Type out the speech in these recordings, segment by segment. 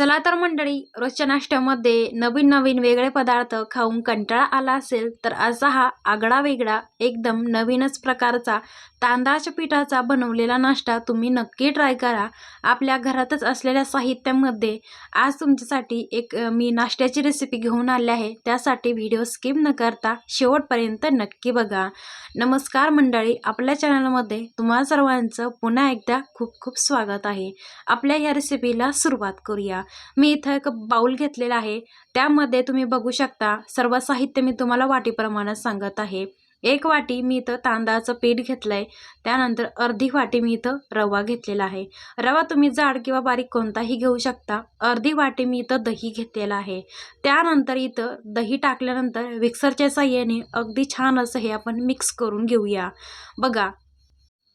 चला तर मंडळी रोजच्या नाश्त्यामध्ये नवीन नवीन वेगळे पदार्थ खाऊन कंटाळा आला असेल तर असा हा आगळा वेगळा एकदम नवीनच प्रकारचा तांदळाच्या पिठाचा बनवलेला नाश्ता तुम्ही नक्की ट्राय करा. आपल्या घरातच असलेल्या साहित्यामध्ये आज तुमच्यासाठी एक मी नाश्त्याची रेसिपी घेऊन आले आहे. त्यासाठी व्हिडिओ स्किप न करता शेवटपर्यंत नक्की बघा. नमस्कार मंडळी आपल्या चॅनलमध्ये तुम्हा सर्वांचं पुन्हा एकदा खूप खूप स्वागत आहे. आपल्या या रेसिपीला सुरुवात करूया. मी इथं एक बाऊल घेतलेला आहे. त्यामध्ये तुम्ही बघू शकता सर्व साहित्य मी तुम्हाला वाटीप्रमाणे सांगत आहे. एक वाटी मी इथं तांदळाचं पीठ घेतलं आहे त्यानंतर अर्धी वाटी मी इथं रवा घेतलेला आहे. रवा तुम्ही जाड किंवा बारीक कोणताही घेऊ शकता. अर्धी वाटी मी इथं दही घेतलेलं आहे. त्यानंतर इथं दही टाकल्यानंतर मिक्सरच्या साह्याने अगदी छान असं हे आपण मिक्स करून घेऊया. बघा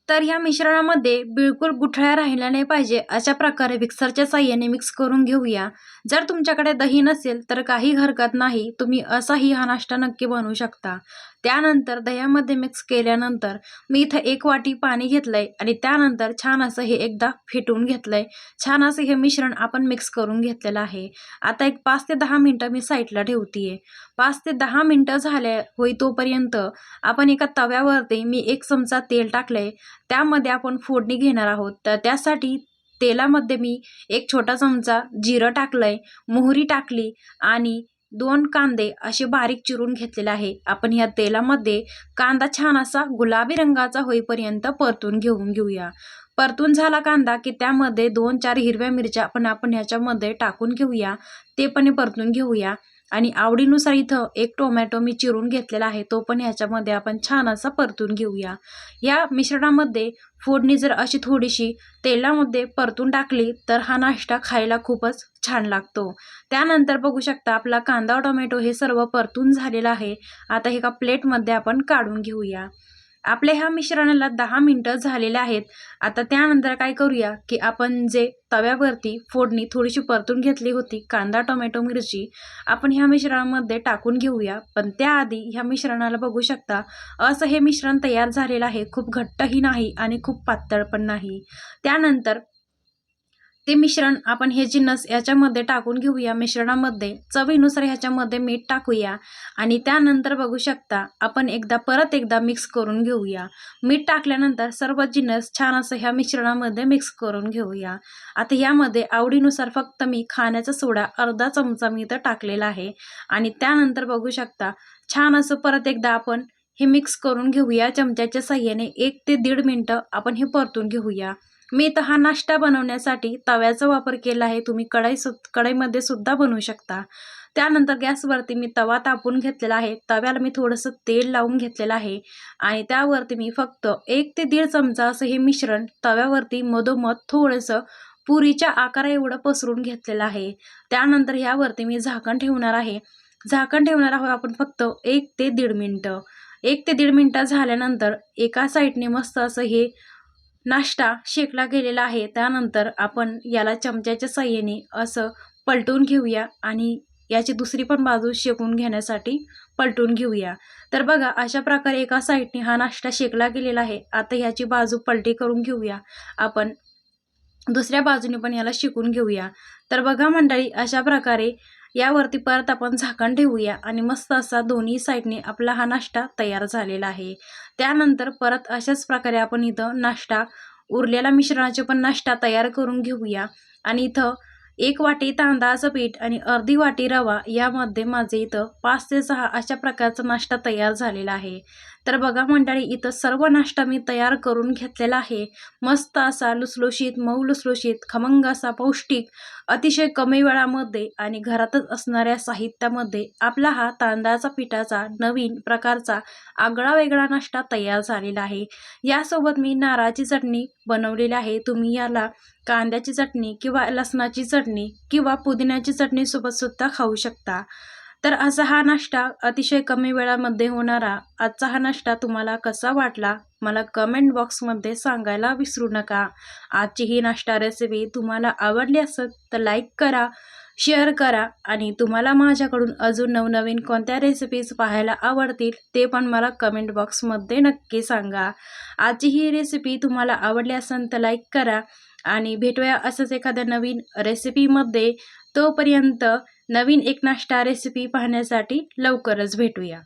तर ह्या मिश्रणामध्ये बिलकुल गुठळ्या राहिल्या नाही पाहिजे अशा प्रकारे मिक्सरच्या साह्याने मिक्स करून घेऊया. जर तुमच्याकडे दही नसेल तर काही हरकत नाही तुम्ही असाही हा नाश्ता नक्की बनवू शकता. त्यानंतर दह्यामध्ये मिक्स केल्यानंतर मी इथं एक वाटी पाणी घेतलंय आणि त्यानंतर छान असं हे एकदा फेटून घेतलंय. छान असं हे मिश्रण आपण मिक्स करून घेतलेलं आहे. आता एक पाच ते दहा मिनटं मी साईडला ठेवतीये. पाच ते दहा मिनटं झाल्या होई तोपर्यंत आपण एका तव्यावरती मी एक चमचा तेल टाकलंय त्यामध्ये आपण फोडणी घेणार आहोत. तर त्यासाठी तेलामध्ये मी एक छोटा चमचा जिरं टाकलंय मोहरी टाकली आणि दोन कांदे असे बारीक चिरून घेतलेले आहे. आपण या तेलामध्ये कांदा छान असा गुलाबी रंगाचा होईपर्यंत परतून घेऊन घेऊया. परतून झाला कांदा की त्यामध्ये दोन चार हिरव्या मिरच्या पण आपण ह्याच्यामध्ये टाकून घेऊया. ते पण परतून घेऊया. आणि आवडीनुसार इथं एक टोमॅटो मी चिरून घेतलेला आहे तो पण ह्याच्यामध्ये आपण छान असा परतून घेऊया. या मिश्रणामध्ये फोडणी जर अशी थोडीशी तेलामध्ये परतून टाकली तर हा नाश्ता खायला खूपच छान लागतो. त्यानंतर बघू शकता आपला कांदा टोमॅटो हे सर्व परतून झालेलं आहे. आता एका प्लेटमध्ये आपण काढून घेऊया. आपल्या ह्या मिश्रणाला दहा मिनटं झालेले आहेत. आता त्यानंतर काय करूया की आपण जे तव्यावरती फोडणी थोडीशी परतून घेतली होती कांदा टोमॅटो मिरची आपण ह्या मिश्रणामध्ये टाकून घेऊया. पण त्याआधी ह्या मिश्रणाला बघू शकता असं हे मिश्रण तयार झालेलं आहे. खूप घट्टही नाही आणि खूप पातळ पण नाही. त्यानंतर ते मिश्रण आपण हे जिन्नस याच्यामध्ये टाकून घेऊया मिश्रणामध्ये चवीनुसार ह्याच्यामध्ये मीठ टाकूया आणि त्यानंतर बघू शकता आपण एकदा परत एकदा मिक्स करून घेऊया. मीठ टाकल्यानंतर सर्व जिन्नस छान असं ह्या मिश्रणामध्ये मिक्स करून घेऊया. आता यामध्ये आवडीनुसार फक्त मी खाण्याचा सोडा अर्धा चमचा मी इथं टाकलेला आहे आणि त्यानंतर बघू शकता छान असं परत एकदा आपण हे मिक्स करून घेऊया. चमच्याच्या साह्याने एक ते दीड मिनटं आपण हे परतून घेऊया. मी तर हा नाश्ता बनवण्यासाठी तव्याचा वापर केला आहे. तुम्ही कढाई सु कढईमध्ये सुद्धा बनवू शकता. त्यानंतर गॅसवरती मी तवा तापून घेतलेला आहे. तव्याला मी थोडंसं तेल लावून घेतलेलं आहे आणि त्यावरती मी फक्त एक ते दीड चमचा असं हे मिश्रण तव्यावरती मधोमध थोडंसं पुरीच्या आकारा एवढं पसरून घेतलेलं आहे. त्यानंतर ह्यावरती मी झाकण ठेवणार आहे. झाकण ठेवणार आहोत आपण फक्त एक ते दीड मिनटं. एक ते दीड मिनटं झाल्यानंतर एका साईडने मस्त असं हे नाश्ता शेकला गेलेला आहे. त्यानंतर आपण याला चमच्याच्या साह्याने असं पलटून घेऊया आणि याची दुसरी पण बाजू शेकून घेण्यासाठी पलटून घेऊया. तर बघा अशा प्रकारे एका साईडने हा नाश्ता शेकला गेलेला आहे. आता ह्याची बाजू पलटी करून घेऊया. आपण दुसऱ्या बाजूने पण याला शिकून घेऊया. तर बघा मंडळी अशा प्रकारे यावरती परत आपण झाकण ठेवूया आणि मस्त असा दोन्ही साईडने आपला हा नाश्ता तयार झालेला आहे. त्यानंतर परत अशाच प्रकारे आपण इथं नाश्ता उरलेला मिश्रणाचे पण नाश्ता तयार करून घेऊया. आणि इथं एक वाटी तांदळाचं पीठ आणि अर्धी वाटी रवा यामध्ये माझे इथं पाच ते सहा अशा प्रकारचा नाश्ता तयार झालेला आहे. तर बघा मंडळी इथं सर्व नाश्ता मी तयार करून घेतलेला आहे. मस्त असा लुसलुशीत मऊ लुसलुशीत खमंग असा पौष्टिक अतिशय कमी वेळामध्ये आणि घरातच असणाऱ्या साहित्यामध्ये आपला हा तांदळाचा पिठाचा नवीन प्रकारचा आगळा वेगळा नाश्ता तयार झालेला आहे. यासोबत मी नारळाची चटणी बनवलेली आहे. तुम्ही याला कांद्याची चटणी किंवा लसणाची चटणी किंवा पुदिन्याची चटणीसोबत सुद्धा खाऊ शकता. तर असा हा नाश्ता अतिशय कमी वेळामध्ये होणारा आजचा हा नाश्ता तुम्हाला कसा वाटला? मला कमेंट बॉक्समध्ये सांगायला विसरू नका. आजची ही नाश्ता रेसिपी तुम्हाला आवडली असेल तर लाईक करा शेअर करा आणि तुम्हाला माझ्याकडून अजून नवनवीन कोणत्या रेसिपीज पाहायला आवडतील ते पण मला कमेंट बॉक्समध्ये नक्की सांगा. आजची ही रेसिपी तुम्हाला आवडली असेल तर लाईक करा आणि भेटूया असंच एखाद्या नवीन रेसिपीमध्ये तोपर्यंत नवीन एक नाश्ता रेसिपी पाहण्यासाठी लवकरच भेटूया.